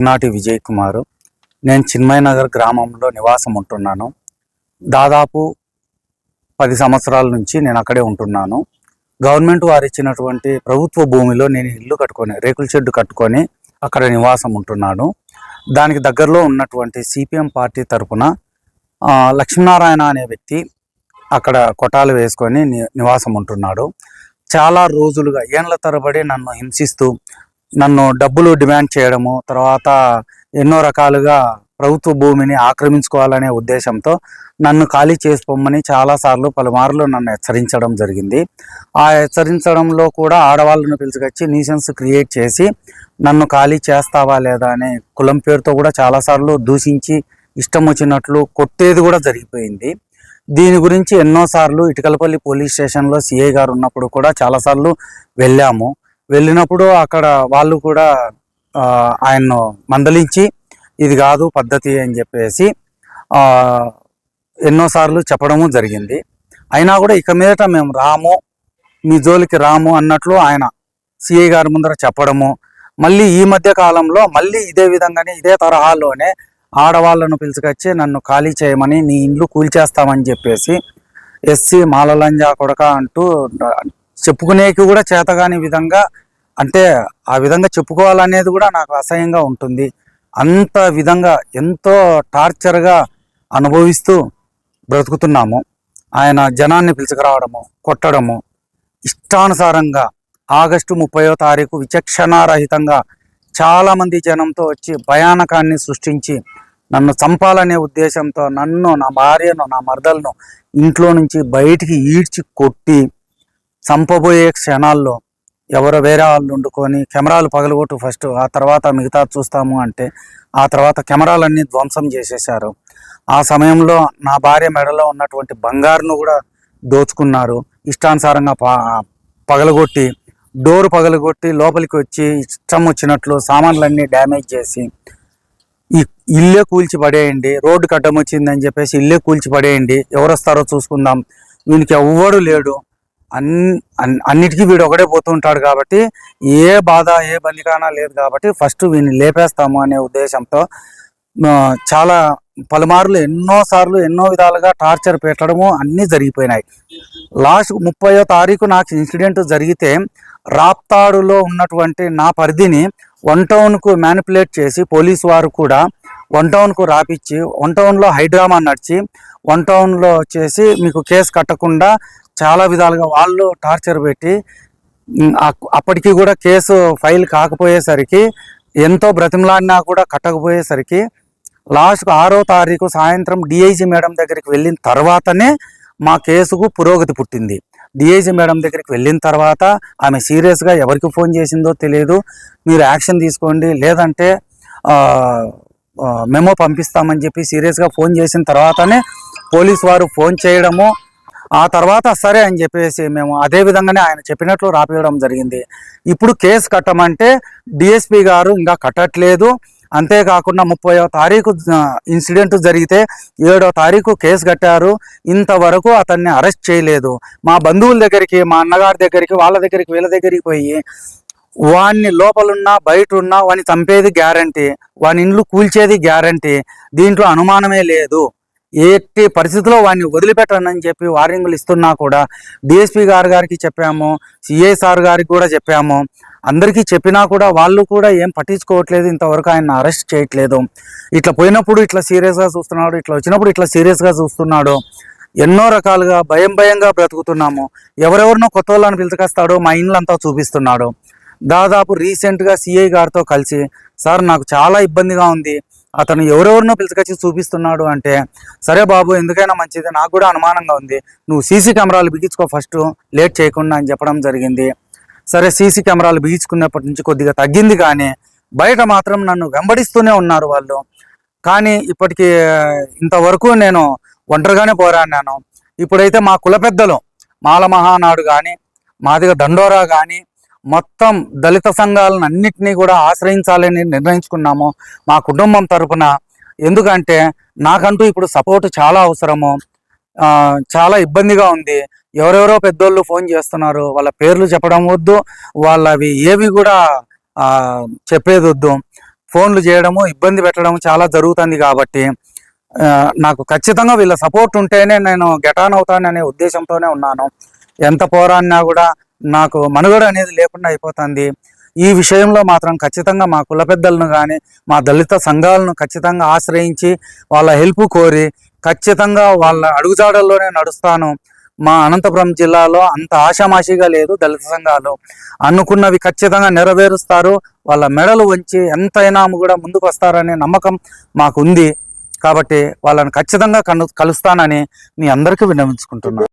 నాటి విజయ్ కుమార్ నేను చిన్మయ నగర్ గ్రామంలో నివాసం ఉంటున్నాను దాదాపు పది సంవత్సరాల నుంచి నేను అక్కడే ఉంటున్నాను. గవర్నమెంట్ వారు ఇచ్చినటువంటి ప్రభుత్వ భూమిలో నేను ఇల్లు కట్టుకొని రేకుల షెడ్డు కట్టుకొని అక్కడ నివాసం ఉంటున్నాను దానికి దగ్గరలో ఉన్నటువంటి సిపిఎం పార్టీ తరపున లక్ష్మీనారాయణ అనే వ్యక్తి అక్కడ కొటాలు వేసుకొని ని- నివాసం ఉంటున్నాడు చాలా రోజులుగా ఏండ్ల తరబడి నన్ను హింసిస్తూ నన్ను డబ్బులు డిమాండ్ చేయడము తర్వాత ఎన్నో రకాలుగా ప్రభుత్వ భూమిని ఆక్రమించుకోవాలనే ఉద్దేశంతో నన్ను ఖాళీ చేసుకోమని చాలాసార్లు పలుమార్లు నన్ను హెచ్చరించడం జరిగింది. ఆ హెచ్చరించడంలో కూడా ఆడవాళ్ళను పిలుచుకొచ్చి న్యూసెన్స్ క్రియేట్ చేసి నన్ను ఖాళీ చేస్తావా లేదా అనే కులం పేరుతో కూడా చాలాసార్లు దూషించి ఇష్టం వచ్చినట్లు కొట్టేది కూడా జరిగిపోయింది. దీని గురించి ఎన్నోసార్లు ఇటుకలపల్లి పోలీస్ స్టేషన్లో సిఐ గారు ఉన్నప్పుడు కూడా చాలాసార్లు వెళ్ళాము. వెళ్ళినప్పుడు అక్కడ వాళ్ళు కూడా ఆయన్ను మందలించి ఇది కాదు పద్ధతి అని చెప్పేసి ఎన్నోసార్లు చెప్పడము జరిగింది. అయినా కూడా ఇక మీదట మేము రాము మీ జోలికి రాము అన్నట్లు ఆయన సిఐ గారి ముందర చెప్పడము మళ్ళీ ఈ మధ్య కాలంలో మళ్ళీ ఇదే విధంగానే ఇదే తరహాలోనే ఆడవాళ్ళను పిలుచుకొచ్చి నన్ను ఖాళీ చేయమని నీ ఇండ్లు కూల్చేస్తామని చెప్పేసి ఎస్సీ మాలలంజా కొడక అంటూ చెప్పుకునేకి కూడా చేతగాని విధంగా అంటే ఆ విధంగా చెప్పుకోవాలనేది కూడా నాకు అసహ్యంగా ఉంటుంది. అంత విధంగా ఎంతో టార్చర్గా అనుభవిస్తూ బ్రతుకుతున్నాము. ఆయన జనాన్ని పిలుచుకురావడము కొట్టడము ఇష్టానుసారంగా ఆగస్టు ముప్పయో తారీఖు విచక్షణారహితంగా చాలామంది జనంతో వచ్చి భయానకాన్ని సృష్టించి నన్ను చంపాలనే ఉద్దేశంతో నన్ను నా భార్యను నా మరదలను ఇంట్లో నుంచి బయటికి ఈడ్చి కొట్టి చంపబోయే క్షణాల్లో ఎవరో వేరే వాళ్ళు వండుకొని కెమెరాలు పగలగొట్టు ఫస్ట్ ఆ తర్వాత మిగతా చూస్తాము అంటే ఆ తర్వాత కెమెరాలన్నీ ధ్వంసం చేసేశారు. ఆ సమయంలో నా భార్య మెడలో ఉన్నటువంటి బంగారును కూడా దోచుకున్నారు. ఇష్టానుసారంగా పగలగొట్టి డోర్ పగలగొట్టి లోపలికి వచ్చి ఇష్టం వచ్చినట్లు సామాన్లన్నీ డ్యామేజ్ చేసి ఈ ఇల్లే కూల్చి పడేయండి రోడ్డు కట్టం వచ్చిందని చెప్పేసి ఇల్లే కూల్చి పడేయండి ఎవరు వస్తారో చూసుకుందాం. వీనికి ఎవ్వడు లేడు. అన్ అన్- అన్నిటికీ వీడు ఒకడే పోతుంటాడు కాబట్టి ఏ బాధ ఏ బలికానా లేదు కాబట్టి ఫస్ట్ వీడిని లేపేస్తాము అనే ఉద్దేశంతో చాలా పలుమార్లు ఎన్నో సార్లు ఎన్నో విధాలుగా టార్చర్ పెట్టడము అన్నీ జరిగిపోయినాయి. లాస్ట్ ముప్పయో తారీఖు నాకు ఇన్సిడెంట్ జరిగితే రాప్తాడులో ఉన్నటువంటి నా పరిధిని వన్ టౌన్కు మ్యానిపులేట్ చేసి పోలీసు వారు కూడా వన్ టౌన్కు రాపిచ్చి వన్ టౌన్లో హైడ్రామా నడిచి వన్ టౌన్లో వచ్చేసి మీకు కేసు కట్టకుండా చాలా విధాలుగా వాళ్ళు టార్చర్ పెట్టి అప్పటికి కూడా కేసు ఫైల్ కాకపోయేసరికి ఎంతో బ్రతిమలాడినా కూడా కట్టకపోయేసరికి లాస్ట్కు ఆరో తారీఖు సాయంత్రం డిఐజీ మేడం దగ్గరికి వెళ్ళిన తర్వాతనే మా కేసుకు పురోగతి పుట్టింది. డిఐజీ మేడం దగ్గరికి వెళ్ళిన తర్వాత ఆమె సీరియస్గా ఎవరికి ఫోన్ చేసిందో తెలియదు. మీరు యాక్షన్ తీసుకోండి. లేదంటే మెమో పంపిస్తామని చెప్పి సీరియస్గా ఫోన్ చేసిన తర్వాతనే పోలీస్ వారు ఫోన్ చేయడము ఆ తర్వాత సరే అని చెప్పేసి మేము అదే విధంగానే ఆయన చెప్పినట్లు రాపియడం జరిగింది. ఇప్పుడు కేసు కట్టమంటే డిఎస్పి గారు ఇంకా కట్టట్లేదు. అంతేకాకుండా ముప్పయో తారీఖు ఇన్సిడెంట్ జరిగితే ఏడో తారీఖు కేసు కట్టారు. ఇంతవరకు అతన్ని అరెస్ట్ చేయలేదు. మా బంధువుల దగ్గరికి మా అన్నగారి దగ్గరికి వాళ్ళ దగ్గరికి వీళ్ళ దగ్గరికి పోయి వాణ్ణి లోపలున్నా బయట ఉన్నా వాని చంపేది గ్యారంటీ. వాని ఇండ్లు కూల్చేది గ్యారంటీ. దీంట్లో అనుమానమే లేదు. ఎట్టి పరిస్థితిలో వాడిని వదిలిపెట్టనని చెప్పి వార్నింగ్లు ఇస్తున్నా కూడా డిఎస్పీ గారు గారికి చెప్పాము సిఐ సార్ గారికి కూడా చెప్పాము. అందరికీ చెప్పినా కూడా వాళ్ళు కూడా ఏం పట్టించుకోవట్లేదు. ఇంతవరకు ఆయన అరెస్ట్ చేయట్లేదు. ఇట్లా పోయినప్పుడు ఇట్లా సీరియస్గా చూస్తున్నాడు ఇట్లా వచ్చినప్పుడు ఇట్లా సీరియస్గా చూస్తున్నాడు. ఎన్నో రకాలుగా భయం భయంగా బ్రతుకుతున్నాము. ఎవరెవరినో కొత్త వాళ్ళని పిలుచుకొస్తాడో మా ఇండ్లంతా చూపిస్తున్నాడు. దాదాపు రీసెంట్గా సిఐ గారితో కలిసి సార్ నాకు చాలా ఇబ్బందిగా ఉంది. అతను ఎవరెవరినో పిలుచుకొచ్చి చూపిస్తున్నాడు అంటే సరే బాబు ఎందుకైనా మంచిది. నాకు కూడా అనుమానంగా ఉంది. నువ్వు సీసీ కెమెరాలు బిగించుకో ఫస్ట్. లేట్ చేయకుండా అని చెప్పడం జరిగింది. సరే సీసీ కెమెరాలు బిగించుకున్నప్పటి నుంచి కొద్దిగా తగ్గింది కానీ బయట మాత్రం నన్ను వెంబడిస్తూనే ఉన్నారు వాళ్ళు. కానీ ఇప్పటికి ఇంతవరకు నేను ఒంటరిగానే పోరాడినాను. ఇప్పుడైతే మా కుల పెద్దలు మాల మహానాడు కానీ మాదిగ దండోరా కానీ మొత్తం దళిత సంఘాలను అన్నింటినీ కూడా ఆశ్రయించాలని నిర్ణయించుకున్నాము మా కుటుంబం తరపున. ఎందుకంటే నాకంటూ ఇప్పుడు సపోర్ట్ చాలా అవసరము. చాలా ఇబ్బందిగా ఉంది. ఎవరెవరో పెద్దోళ్ళు ఫోన్ చేస్తున్నారు. వాళ్ళ పేర్లు చెప్పడం వద్దు. వాళ్ళవి ఏవి కూడా చెప్పేది వద్దు. ఫోన్లు చేయడము ఇబ్బంది పెట్టడం చాలా జరుగుతుంది కాబట్టి నాకు ఖచ్చితంగా వీళ్ళ సపోర్ట్ ఉంటేనే నేను గెటాన్ అవుతాననే ఉద్దేశంతోనే ఉన్నాను. ఎంత పోరాడినా కూడా నాకు మనుగడ అనేది లేకుండా అయిపోతుంది. ఈ విషయంలో మాత్రం ఖచ్చితంగా మా కుల పెద్దలను కానీ మా దళిత సంఘాలను ఖచ్చితంగా ఆశ్రయించి వాళ్ళ హెల్ప్ కోరి ఖచ్చితంగా వాళ్ళ అడుగుజాడల్లోనే నడుస్తాను. మా అనంతపురం జిల్లాలో అంత ఆషామాషిగా లేదు దళిత సంఘాలు. అనుకున్నవి ఖచ్చితంగా నెరవేరుస్తారు. వాళ్ళ మెడలు వంచి ఎంతైనా కూడా ముందుకు వస్తారనే నమ్మకం మాకు ఉంది కాబట్టి వాళ్ళని ఖచ్చితంగా కను కలుస్తానని మీ అందరికీ విన్నవించుకుంటున్నాను